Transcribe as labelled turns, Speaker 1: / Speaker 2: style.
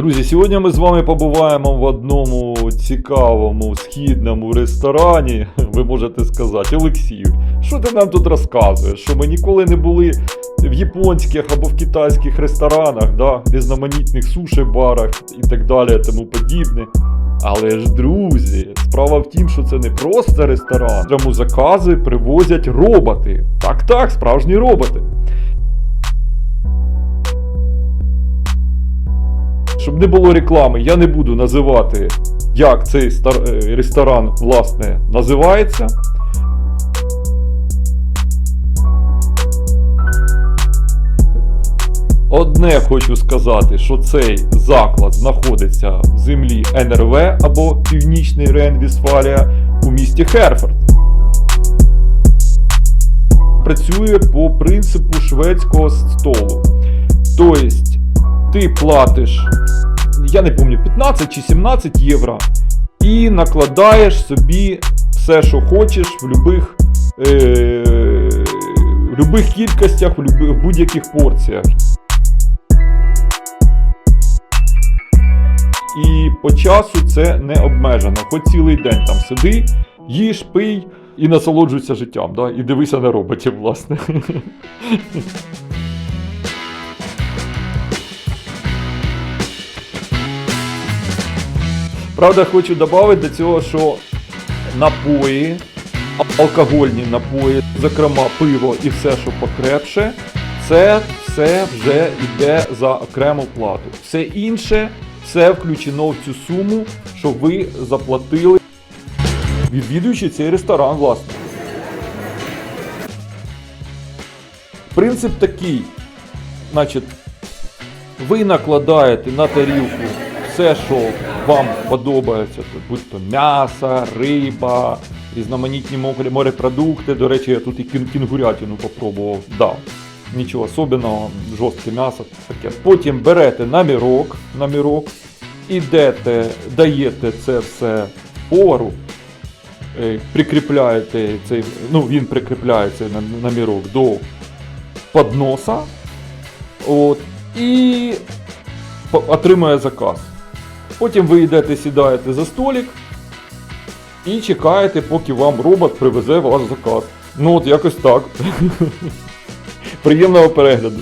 Speaker 1: Друзі, сьогодні ми з вами побуваємо в одному цікавому східному ресторані. Ви можете сказати, Олексію, що ти нам тут розказуєш? Що ми ніколи не були в японських або в китайських ресторанах, да? різноманітних суші-барах і так далі, тому подібне. Але ж, друзі, справа в тім, що це не просто ресторан. Прямо закази привозять роботи. Так, так, справжні роботи. Щоб не було реклами, я не буду називати, як цей е, ресторан власне називається. Одне хочу сказати, що цей заклад знаходиться в землі НРВ або Північний Рейн-Вістфалія у місті Херфорд. Працює по принципу шведського столу. Тобто ти платиш, я не пам'ятаю, 15 чи 17 євро, і накладаєш собі все, що хочеш, в любих, е, любих кількостях, в будь-яких порціях. І по часу це не обмежено. Хоч цілий день там сиди, їж, пий і насолоджуйся життям. Да? І дивися на роботів, власне. Правда, хочу додати до цього, що напої, алкогольні напої, зокрема пиво і все, що покрепше, це все вже йде за окрему плату. Все інше, все включено в цю суму, що ви заплатили, відвідуючи цей ресторан, власне. Принцип такий. Значить, ви накладаєте на тарілку все, що вам подобається, Тут будь то м'ясо, риба, різноманітні морепродукти. До речі, я тут і кінгурятину попробував. Да. Нічого особливого, жорстке м'ясо таке. Потім берете намірок, намірок, ідете, даєте це все повару, е, прикріпляєте цей, ну він прикріпляє цей на- намірок до подноса. От, і отримує заказ. Потім ви йдете, сідаєте за столик і чекаєте, поки вам робот привезе ваш заказ. Ну от якось так. Приємного перегляду.